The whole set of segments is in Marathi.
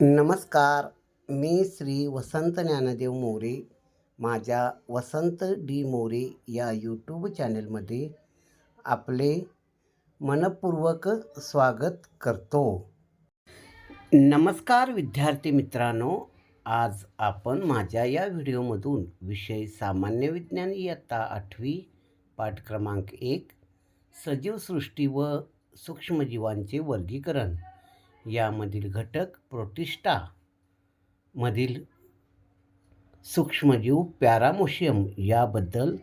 नमस्कार मी श्री वसंत ज्ञानदेव मोरे. माझ्या वसंत डी मोरे या यूट्यूब चॅनलमध्ये आपले मनपूर्वक स्वागत करतो. नमस्कार विद्यार्थी मित्रांनो आज आपण माझ्या या व्हिडिओमधून विषय सामान्य विज्ञान इयत्ता आठवी पाठ क्रमांक एक सजीवसृष्टी व सूक्ष्मजीवांचे वर्गीकरण यामधील घटक प्रोटिस्टा मधील सूक्ष्मजीव पॅरामोशियम याबद्दल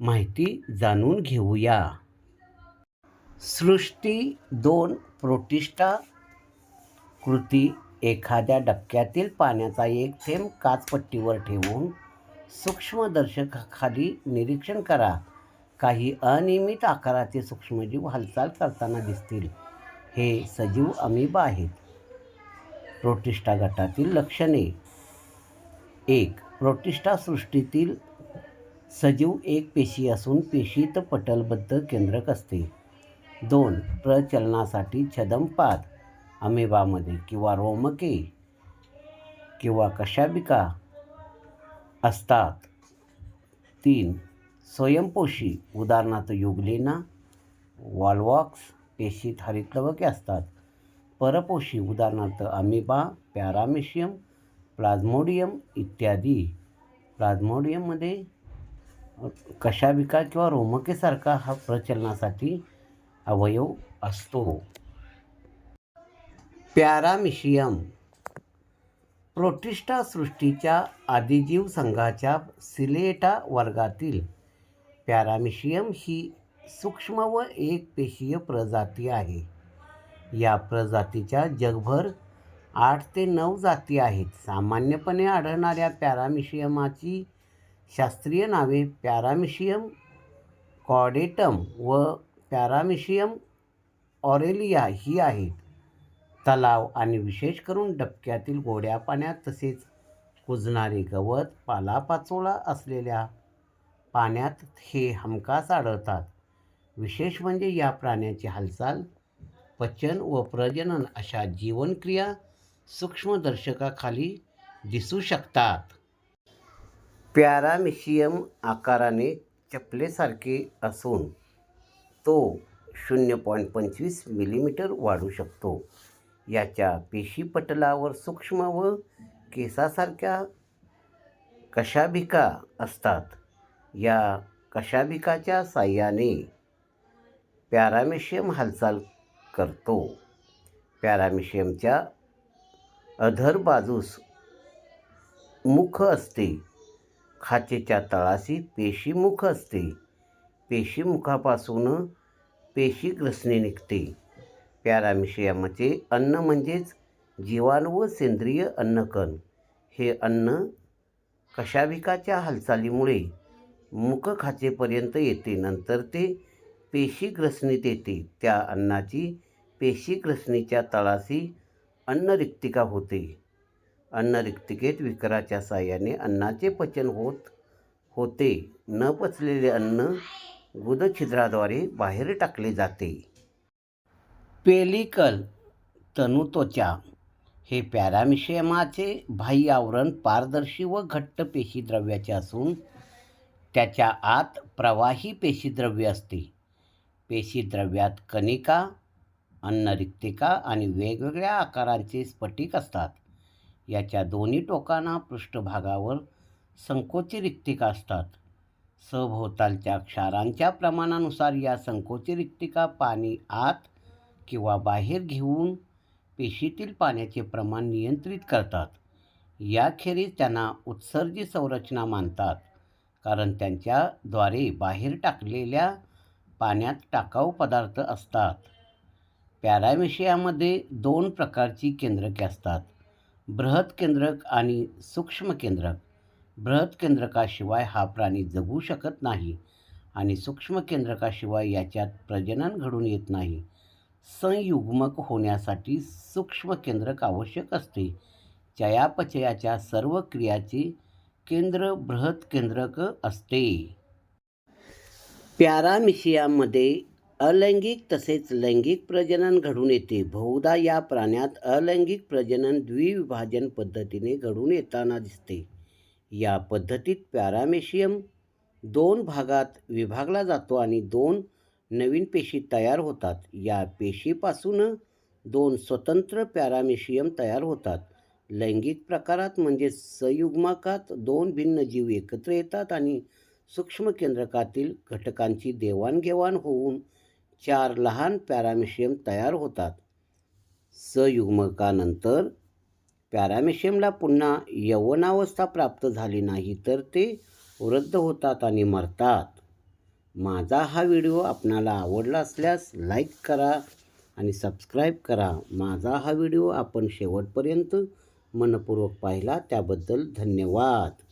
माहिती जाणून घेऊया. सृष्टी दोन प्रोटिस्टा कृती एखाद्या डबक्यातील पाण्याचा एक थेंब काचपट्टीवर ठेवून सूक्ष्मदर्शकाखाली निरीक्षण करा. काही अनियमित आकाराचे सूक्ष्मजीव हालचाल करताना दिसतील. हे सजीव अमिबा आहेत. प्रोटिष्ठा गटातील लक्षणे. एक प्रोटिष्ठा सृष्टीतील सजीव एक पेशी असून पेशीत पटलबद्ध केंद्रक असते. दोन प्रचलनासाठी छदमपाद अमेबामध्ये किंवा रोमके किंवा कशाबिका असतात. तीन स्वयंपोषी उदाहरणार्थ युगलेना वॉलवॉक्स पेशीत हरितलवके असतात. परपोषी उदाहरणार्थ अमिबा पॅरामेशियम प्लाझ्मोडियम इत्यादी. प्लाझ्मोडियममध्ये कशाबिका किंवा रोमकेसारखा हा प्रचलनासाठी अवयव असतो. पॅरामिशियम प्रोटिष्ठा सृष्टीच्या आदिजीव संघाच्या सिलेटा वर्गातील पॅरामिशियम ही सूक्ष्म व एक पेशीय प्रजाती आहे. या प्रजातीच्या जगभर आठ ते नऊ जाती आहेत. सामान्यपणे आढळणाऱ्या पॅरामिशियमाची शास्त्रीय नावे पॅरामिशियम कॉडेटम व पॅरामिशियम ऑरेलिया ही आहेत. तलाव आणि विशेष करून डबक्यातील गोड्या पाण्यात तसेच कुजणारे गवत पालापाचोळा असलेल्या पाण्यात हे हमखास आढळतात. विशेष म्हणजे या प्राण्याची हालचाल पचन व प्रजनन अशा जीवनक्रिया सूक्ष्मदर्शकाखाली दिसू शकतात. पॅरामिशियम आकाराने चपलेसारखे असून तो शून्य पॉईंट पंचवीस मिलीमीटर वाढू शकतो. याच्या पेशीपटलावर सूक्ष्म व केसासारख्या कशाभिका असतात. या कशाभिकाच्या साह्याने पॅरामिशियम हालचाल करतो. पॅरामिशियमच्या अधर बाजूस मुख असते. खाचेच्या तळाशी पेशीमुख असते. पेशीमुखापासून पेशीग्रसणी निघते. पॅरामिशियमचे अन्न म्हणजेच जीवाणू व सेंद्रिय अन्नकण. हे अन्न कशाभिकाच्या हालचालीमुळे मुखखाचेपर्यंत येते नंतर ते पेशीग्रसणीत येते त्या अन्नाची पेशीग्रसणीच्या तळाशी अन्नरिक्तिका होते. अन्नरिक्तिकेत विकराच्या साह्याने अन्नाचे पचन होत होते. न पचलेले अन्न गुदछिद्राद्वारे बाहेर टाकले जाते. पेलिकल तनुत्वचा हे पॅरामिशियमाचे बाह्य आवरण पारदर्शी व घट्ट पेशीद्रव्याचे असून त्याच्या आत प्रवाही पेशीद्रव्य असते. पेशीद्रव्यात कणिका अन्नरिक्तिका आणि वेगवेगळ्या आकारांचे स्फटिक असतात. याच्या दोन्ही टोकांना पृष्ठभागावर संकोची रिक्तिका असतात. सभोवतालच्या क्षारांच्या प्रमाणानुसार या संकोची रिक्तिका पाणी आत किंवा बाहेर घेऊन पेशीतील पाण्याचे प्रमाण नियंत्रित करतात. याखेरीज त्यांना उत्सर्जी संरचना मानतात कारण त्यांच्याद्वारे बाहेर टाकलेल्या पाण्यात टाकाऊ पदार्थ असतात. पॅरामेशियामध्ये दोन प्रकारची केंद्रके असतात. बृहत केंद्रक आणि सूक्ष्म केंद्रक. बृहत केंद्रकाशिवाय हा प्राणी जगू शकत नाही आणि सूक्ष्म केंद्रकाशिवाय याच्यात प्रजनन घडून येत नाही. संयुग्मक होण्यासाठी सूक्ष्म केंद्रक आवश्यक असते. चयापचयाच्या सर्व क्रियाचे केंद्र बृहत केंद्रक असते. प्यारामिशियामध्ये अलैंगिक तसेच लैंगिक प्रजनन घडून येते. बहुधा या प्राण्यात अलैंगिक प्रजनन द्विविभाजन पद्धतीने घडून येताना दिसते. या पद्धतीत पॅरामेशियम दोन भागात विभागला जातो आणि दोन नवीन पेशी तयार होतात. या पेशीपासून दोन स्वतंत्र पॅरामेशियम तयार होतात. लैंगिक प्रकारात म्हणजे संयुग्माकात दोन भिन्न जीव एकत्र येतात आणि सूक्ष्म केंद्रकातील घटकांची देवाणघेवाण होऊन चार लहान पॅरामिशियम तयार होतात. संयुग्मकानंतर पॅरामिशियमला पुन्हा यवनावस्था प्राप्त झाली नाही तर ते वृद्ध होतात आणि मरतात. माझा हा व्हिडिओ आपणाला आवडला असल्यास लाईक करा आणि सबस्क्राईब करा. माझा हा व्हिडिओ आपण शेवटपर्यंत मनपूर्वक पाहिला त्याबद्दल धन्यवाद.